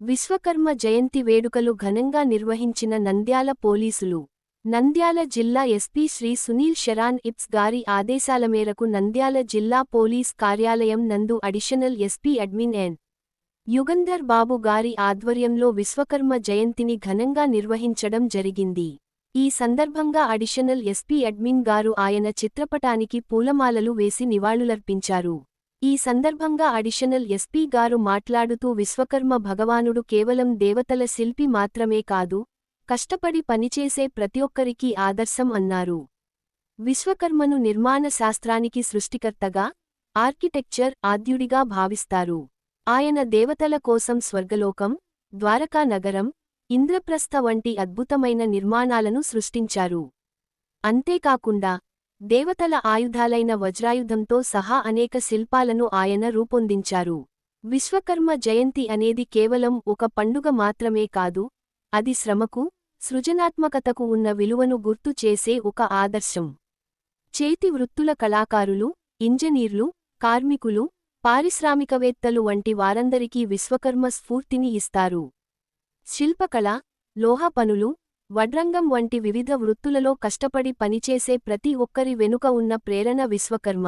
విశ్వకర్మ జయంతి వేడుకలు ఘనంగా నిర్వహించిన నంద్యాల పోలీసులు. నంద్యాల జిల్లా ఎస్పీ శ్రీ సునీల్ షెరాన్ ఇప్స్ గారి ఆదేశాల మేరకు నంద్యాల జిల్లా పోలీస్ కార్యాలయం నందు additional SP admin N. Yugandhar Babu గారి ఆధ్వర్యంలో విశ్వకర్మ జయంతిని ఘనంగా నిర్వహించడం జరిగింది. ఈ సందర్భంగా అడిషనల్ ఎస్పీ అడ్మిన్ గారు ఆయన చిత్రపటానికి పూలమాలలు వేసి నివాళులర్పించారు. ఈ సందర్భంగా అడిషనల్ ఎస్పీ గారు మాట్లాడుతూ విశ్వకర్మ భగవానుడు కేవలం దేవతల శిల్పి మాత్రమే కాదు కష్టపడి పనిచేసే ప్రతి ఒక్కరికీ ఆదర్శం అన్నారు. విశ్వకర్మను నిర్మాణ శాస్త్రానికి సృష్టికర్తగా ఆర్కిటెక్చర్ ఆద్యుడిగా భావిస్తారు. ఆయన దేవతల కోసం స్వర్గలోకం ద్వారకా నగరం ఇంద్రప్రస్థ వంటి అద్భుతమైన నిర్మాణాలను సృష్టించారు. అంతేకాకుండా దేవతల ఆయుధాలైన వజ్రాయుధంతో సహా అనేక శిల్పాలను ఆయన రూపొందించారు. విశ్వకర్మ జయంతి అనేది కేవలం ఒక పండుగ మాత్రమే కాదు అది శ్రమకు సృజనాత్మకతకు ఉన్న విలువను గుర్తు చేసే ఒక ఆదర్శం. చేతి వృత్తుల కళాకారులు ఇంజనీర్లు కార్మికులు పారిశ్రామికవేత్తలు వంటి వారందరికీ విశ్వకర్మ స్ఫూర్తిని ఇస్తారు. శిల్పకళ లోహ పనులు వడ్రంగం వంటి వివిధ వృత్తులలో కష్టపడి పనిచేసే ప్రతి ఒక్కరి వెనుక ఉన్న ప్రేరణ విశ్వకర్మ.